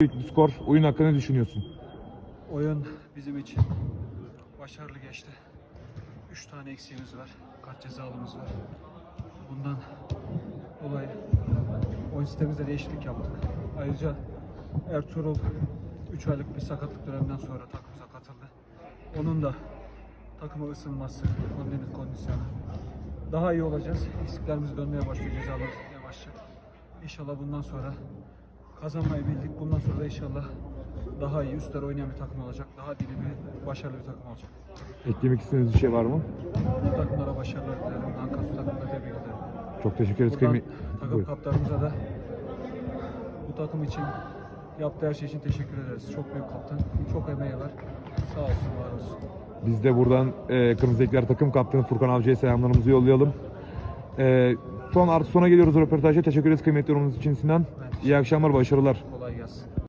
Bir skor. Oyun hakkında ne düşünüyorsun? Oyun bizim için başarılı geçti. 3 tane eksiğimiz var. Kaç cezalımız var. Bundan dolayı oyun sistemimizde değişiklik yaptık. Ayrıca Ertuğrul 3 aylık bir sakatlık döneminden sonra takımıza katıldı. Onun da takıma ısınması, kondimiz kondisyonu. Daha iyi olacağız. Eksiklerimiz dönmeye başlıyor, cezalarımız dönmeye başlayacak. İnşallah bundan sonra kazanmayı bildik. Bundan sonra da inşallah daha iyi üstler oynayan bir takım olacak. Daha diri bir, başarılı bir takım olacak. Eklemek istediğiniz bir şey var mı? Bu takımlara başarılar dilerim. Anka Su takımına tebrik ederim. Çok teşekkür ederiz. Buradan takım Buyurun. kaptanımıza da bu takım için yaptığı her şey için teşekkür ederiz. Çok büyük kaptan. Çok emeği var. Sağ olsun, var olsun. Biz de buradan e, Kırmızı Ekler takım kaptanı Furkan Avcı'ya selamlarımızı yollayalım. E, son artı sona geliyoruz röportajda. Teşekkür ederiz kıymetli yorumunuz için Sinan. İyi akşamlar, başarılar.